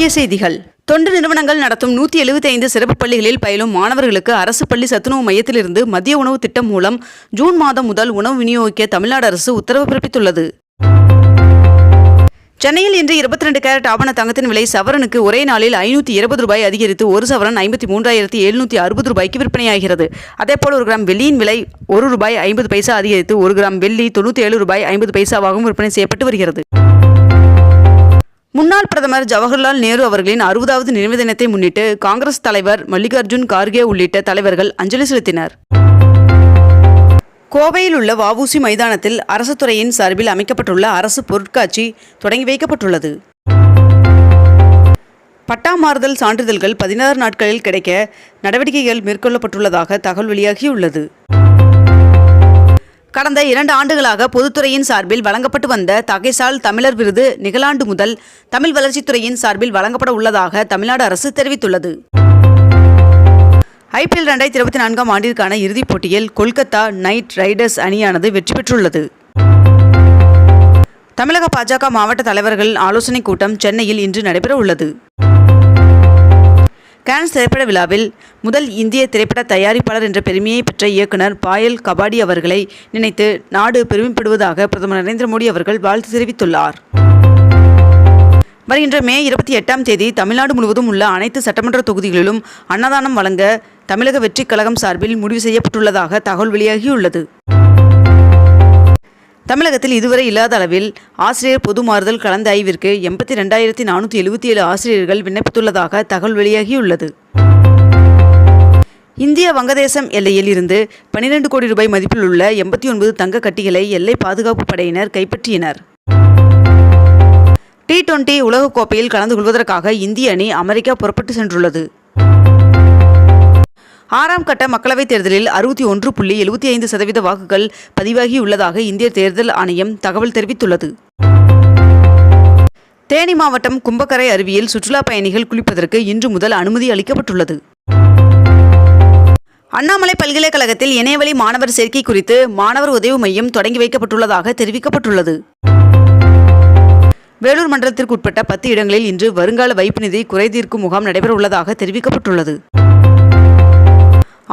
முக்கிய செய்திகள். தொண்டு நிறுவனங்கள் நடத்தும் நூற்றி எழுபத்தி ஐந்து சிறப்பு பள்ளிகளில் பயிலும் மாணவர்களுக்கு அரசு பள்ளி சத்துணவு மையத்திலிருந்து மதிய உணவு திட்டம் மூலம் ஜூன் மாதம் முதல் உணவு விநியோகிக்க தமிழ்நாடு அரசு உத்தரவு பிறப்பித்துள்ளது. சென்னையில் இன்று இருபத்தி ரெண்டு கேரட் ஆவண தங்கத்தின் விலை சவரனுக்கு ஒரே நாளில் ஐநூற்றி இருபது ரூபாய் அதிகரித்து ஒரு சவரன் ஐம்பத்தி மூன்றாயிரத்தி எழுநூற்றி அறுபது ரூபாய்க்கு விற்பனையாகிறது. அதேபோல் ஒரு கிராம் வெள்ளியின் விலை ஒரு ரூபாய் ஐம்பது பைசா அதிகரித்து ஒரு கிராம் வெள்ளி தொண்ணூற்றி ஏழு ரூபாய் ஐம்பது பைசாவாகவும் விற்பனை செய்யப்பட்டு வருகிறது. முன்னாள் பிரதமர் ஜவஹர்லால் நேரு அவர்களின் அறுபதாவது நினைவு தினத்தை முன்னிட்டு காங்கிரஸ் தலைவர் மல்லிகார்ஜுன் கார்கே உள்ளிட்ட தலைவர்கள் அஞ்சலி செலுத்தினர். கோவையில் உள்ள வஉசி மைதானத்தில் அரசு துறையின் சார்பில் அமைக்கப்பட்டுள்ள அரசு பொருட்காட்சி தொடங்கி வைக்கப்பட்டுள்ளது. பட்டா மாறுதல் சான்றிதழ்கள் பதினாறு நாட்களில் கிடைக்க நடவடிக்கைகள் மேற்கொள்ளப்பட்டுள்ளதாக தகவல் வெளியாகியுள்ளது. கடந்த இரண்டு ஆண்டுகளாக பொதுத்துறையின் சார்பில் வழங்கப்பட்டு வந்த தகைசால் தமிழர் விருது நிகழாண்டு முதல் தமிழ் வளர்ச்சித்துறையின் சார்பில் வழங்கப்பட உள்ளதாக தமிழ்நாடு அரசு தெரிவித்துள்ளது. ஐபிஎல் ரெண்டாயிரத்தி இருபத்தி நான்காம் ஆண்டிற்கான இறுதிப் போட்டியில் கொல்கத்தா நைட் ரைடர்ஸ் அணியானது வெற்றி பெற்றுள்ளது. தமிழக பாஜக மாவட்ட தலைவர்கள் ஆலோசனைக் கூட்டம் சென்னையில் இன்று நடைபெற உள்ளது கான்ஸ் திரைப்பட விழாவில் முதல் இந்திய திரைப்பட தயாரிப்பாளர் என்ற பெருமையை பெற்ற இயக்குனர் பாயல் கபாடி அவர்களை நினைத்து நாடு பெருமைப்படுவதாக பிரதமர் நரேந்திர மோடி அவர்கள் வாழ்த்து தெரிவித்துள்ளார். வருகின்ற மே இருபத்தி எட்டாம் தேதி தமிழ்நாடு முழுவதும் உள்ள அனைத்து சட்டமன்ற தொகுதிகளிலும் அன்னதானம் வழங்க தமிழக வெற்றிக் கழகம் சார்பில் முடிவு செய்யப்பட்டுள்ளதாக தகவல் வெளியாகியுள்ளது. தமிழகத்தில் இதுவரை இல்லாத அளவில் ஆசிரியர் பொது மாறுதல் கலந்த ஆய்விற்கு எண்பத்தி ரெண்டாயிரத்தி நானூற்றி எழுபத்தி ஏழு ஆசிரியர்கள் விண்ணப்பித்துள்ளதாக தகவல் வெளியாகியுள்ளது. இந்திய வங்கதேசம் எல்லையில் இருந்து பனிரெண்டு கோடி ரூபாய் மதிப்பில் உள்ள எண்பத்தி ஒன்பது தங்க கட்டிகளை எல்லை பாதுகாப்பு படையினர் கைப்பற்றினர். டி டுவெண்டி உலகக்கோப்பையில் கலந்து கொள்வதற்காக இந்திய அணி அமெரிக்கா புறப்பட்டு சென்றுள்ளது. ஆறாம் கட்ட மக்களவைத் தேர்தலில் அறுபத்தி ஒன்று புள்ளி எழுபத்தி ஐந்து சதவீத வாக்குகள் பதிவாகியுள்ளதாக இந்திய தேர்தல் ஆணையம் தகவல் தெரிவித்துள்ளது. தேனி மாவட்டம் கும்பக்கரை அருவியில் சுற்றுலா பயணிகள் குளிப்பதற்கு இன்று முதல் அனுமதி அளிக்கப்பட்டுள்ளது. அண்ணாமலை பல்கலைக்கழகத்தில் இணையவழி மாணவர் சேர்க்கை குறித்து மாணவர் உதவி மையம் தொடங்கி வைக்கப்பட்டுள்ளதாக தெரிவிக்கப்பட்டுள்ளது. வேலூர் மண்டலத்திற்குட்பட்ட பத்து இடங்களில் இன்று வருங்கால வைப்பு நிதி குறைதீர்க்கும் முகாம் நடைபெறவுள்ளதாக தெரிவிக்கப்பட்டுள்ளது.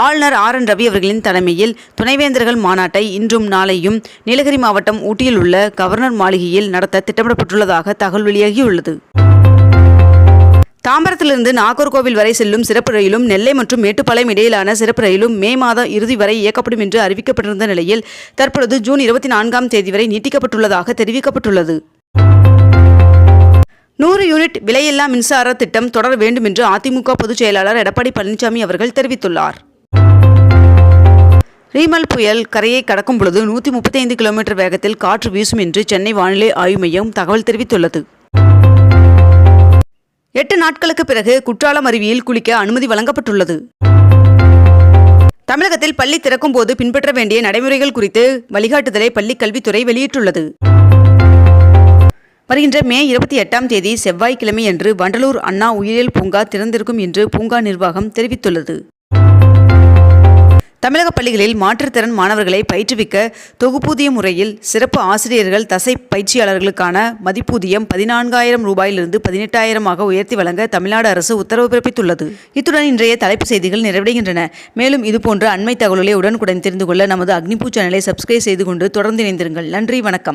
ஆளுநர் ஆர் என் ரவி அவர்களின் தலைமையில் துணைவேந்தர்கள் மாநாட்டை இன்றும் நாளையும் நீலகிரி மாவட்டம் ஊட்டியில் உள்ள கவர்னர் மாளிகையில் நடத்த திட்டமிடப்பட்டுள்ளதாக தகவல் வெளியாகியுள்ளது. தாம்பரத்திலிருந்து நாகர்கோவில் வரை செல்லும் சிறப்பு ரயிலும் நெல்லை மற்றும் மேட்டுப்பாளையம் இடையிலான சிறப்பு ரயிலும் மே மாத இறுதி வரை இயக்கப்படும் என்று அறிவிக்கப்பட்டிருந்த நிலையில் தற்பொழுது ஜூன் இருபத்தி நான்காம் தேதி வரை நீட்டிக்கப்பட்டுள்ளதாக தெரிவிக்கப்பட்டுள்ளது. நூறு யூனிட் விலையில்லா மின்சார திட்டம் தொடர வேண்டும் என்று அதிமுக பொதுச் செயலாளர் எடப்பாடி பழனிசாமி அவர்கள் தெரிவித்துள்ளார். ரீமல் புயல் கரையை கடக்கும் பொழுது நூற்றி முப்பத்தி ஐந்து கிலோமீட்டர் வேகத்தில் காற்று வீசும் என்று சென்னை வானிலை ஆய்வு மையம் தகவல் தெரிவித்துள்ளது. எட்டு நாட்களுக்கு பிறகு குற்றாலம் அருவியில் குளிக்க அனுமதி வழங்கப்பட்டுள்ளது. தமிழகத்தில் பள்ளி திறக்கும் போது பின்பற்ற வேண்டிய நடைமுறைகள் குறித்து வழிகாட்டுதலை பள்ளிக் கல்வித்துறை வெளியிட்டுள்ளது. வருகின்ற மே இருபத்தி எட்டாம் தேதி செவ்வாய்க்கிழமையன்று வண்டலூர் அண்ணா உயிரியல் பூங்கா திறந்திருக்கும் என்று பூங்கா நிர்வாகம் தெரிவித்துள்ளது. தமிழக பள்ளிகளில் மாற்றுத்திறன் மாணவர்களை பயிற்றுவிக்க தொகுப்பூதிய முறையில் சிறப்பு ஆசிரியர்கள் தசை பயிற்சியாளர்களுக்கான மதிப்பூதியம் பதினான்காயிரம் ரூபாயிலிருந்து பதினெட்டாயிரமாக உயர்த்தி வழங்க தமிழ்நாடு அரசு உத்தரவு பிறப்பித்துள்ளது. இத்துடன் இன்றைய தலைப்பு செய்திகள் நிறைவடைகின்றன. மேலும் இதுபோன்ற அண்மை தகவல்களை உடனுக்குடன் தெரிந்து கொள்ள நமது அக்னிபூ சேனலை சப்ஸ்கிரைப் செய்து கொண்டு தொடர்ந்து இணைந்திருங்கள். நன்றி வணக்கம்.